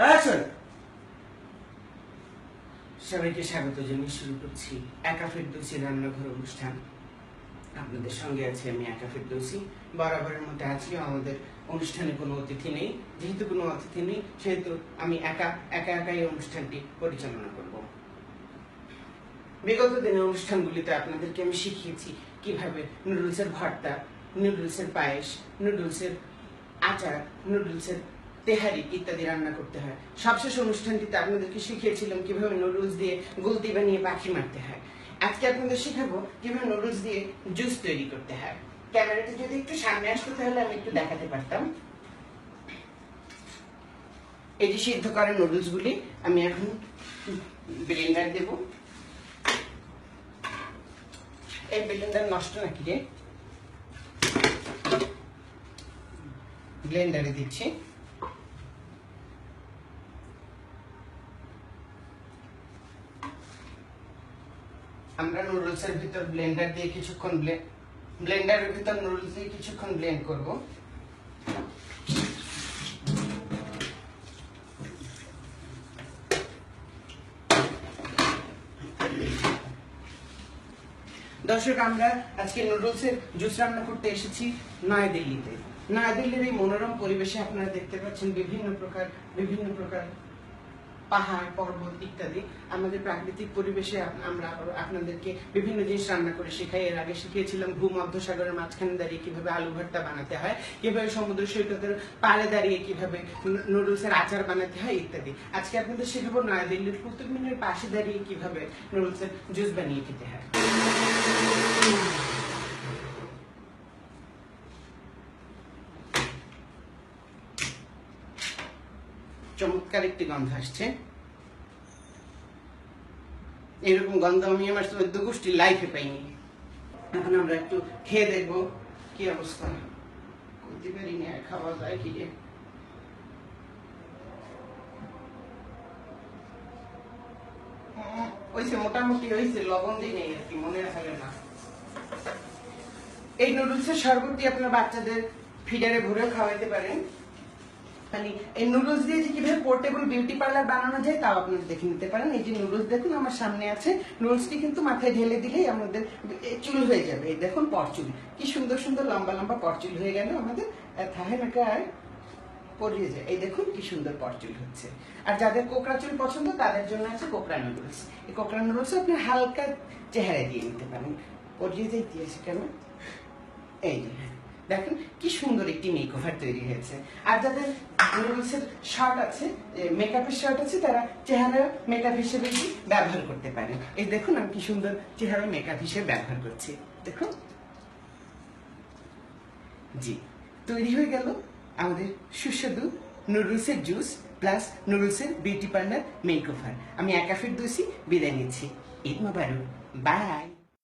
Action সবাইকে স্বাগত জানিয়ে শুরু করছি একা ফেরদৌসি রান্নাঘর অনুষ্ঠান। আপনাদের সঙ্গে আছি আমি একা ফেরদৌসি। বরাবরের মধ্যে আজকে আমাদের অনুষ্ঠানে কোনো অতিথি নেই। যেহেতু কোনো অতিথি নেই, সেহেতু আমি একা একা একাই অনুষ্ঠানটি পরিচালনা করব। বিগত দিনের অনুষ্ঠানগুলিতে আপনাদেরকে আমি শিখিয়েছি কীভাবে নুডলসের ভর্তা, নুডলসের পায়েস, নুডলসের আচার, নুডলসের তেহারি ইত্যাদি রান্না করতে হয়। সবশেষ অনুষ্ঠানটিতে আপনাদেরকে শিখিয়েছিলাম কীভাবে নুডলস দিয়ে গুলতি বানিয়ে পাখি মারতে হয়। আজকে আপনাদের শেখাবো কীভাবে নুডলস দিয়ে জুস তৈরি করতে হয়। ক্যামেরাটা যদি একটু সামনে আসতো তাহলে আমি একটু দেখাতে পারতাম। এই যে সিদ্ধ করা নুডলস গুলি আমি এখন ব্লেন্ডার দেব। এই ব্লেন্ডার নষ্ট নাকি রে? ব্লেন্ডারে দিচ্ছি। আমরা নুডলসের ভিতর ব্লেন্ডার দিয়ে কিছুক্ষণ ব্লেন্ডারের ভিতর নুডলস দিয়ে কিছুক্ষণ ব্লেন্ড করব। দর্শক, আমরা আজকে নুডলসের জুস রান্না করতে এসেছি নয়াদিল্লিতে। নয়াদিল্লির এই মনোরম পরিবেশে আপনারা দেখতে পাচ্ছেন বিভিন্ন প্রকার বিভিন্ন প্রকার পাহাড়, পর্বত ইত্যাদি আমাদের প্রাকৃতিক পরিবেশে আমরা আপনাদেরকে বিভিন্ন জিনিস রান্না করে শেখাই। এর আগে শিখিয়েছিলাম ভূমধ্য সাগরের মাঝখানে দাঁড়িয়ে কীভাবে আলু ভর্তা বানাতে হয়, কীভাবে সমুদ্র সৈকতের পাড়ে দাঁড়িয়ে কীভাবে নুডলসের আচার বানাতে হয় ইত্যাদি। আজকে আপনাদের শেখাবো নয়াদিল্লির কুতুব মিনারের পাশে দাঁড়িয়ে কীভাবে নুডলসের জুস বানিয়ে খেতে হয়। চমৎকার একটি গন্ধ আসছে। এরকম গন্ধ আমি আমার চোদ্দ গোষ্ঠীর লাইফে পাইনি। এখন আমরা একটু খেয়ে দেখব কি অবস্থা। করতে পারি না খাওয়া যায় কি রে উম, মোটামুটি হয়েছে লবণ দিয়ে নেই আর কি মনে রাখাবে না। এই নুডলসের শরবতটি আপনার বাচ্চাদের ফিডারে ভরে খাওয়াইতে পারেন। মানে এই নুডলস দিয়ে যে কীভাবে পোর্টেবল বিউটি পার্লার বানানো যায় তাও আপনারা দেখে নিতে পারেন। এই যে নুডলস দেখুন, আমার সামনে আছে। নুডলসটি কিন্তু মাথায় ঢেলে দিলেই আমাদের চুল হয়ে যাবে। এই দেখুন পরচুল। কি সুন্দর সুন্দর লম্বা লম্বা পরচুল হয়ে গেল আমাদের। থাহে নাকায় পরিয়ে যায়। এই দেখুন কি সুন্দর পরচুল হচ্ছে। আর যাদের কোকড়া চুল পছন্দ, তাদের জন্য আছে কোকড়া নুডলস এই কোকড়া নুডলস আপনি হালকা চেহারা দিয়ে নিতে পারেন। পরিয়ে যাইতে আছে কেন? এই। দেখেন কি সুন্দর একটি মেকওভার তৈরি হয়েছে। আর যাদের নুডলসের শর্ট আছে মেকআপের শর্ট আছে, তারা চেহারা মেকআপ হিসেবে ব্যবহার করতে পারেন এই দেখুন আমি কি সুন্দর চেহারা মেকআপ হিসেবে ব্যবহার করছি। দেখুন। জি, তৈরি হয়ে গেল আমাদের সুস্বাদু নুডলসের জুস প্লাস নুডলসের বিউটি পার্লার মেকওভার আমি একা দোষী বিদায় নিচ্ছি। ঈদ মোবারক। বাই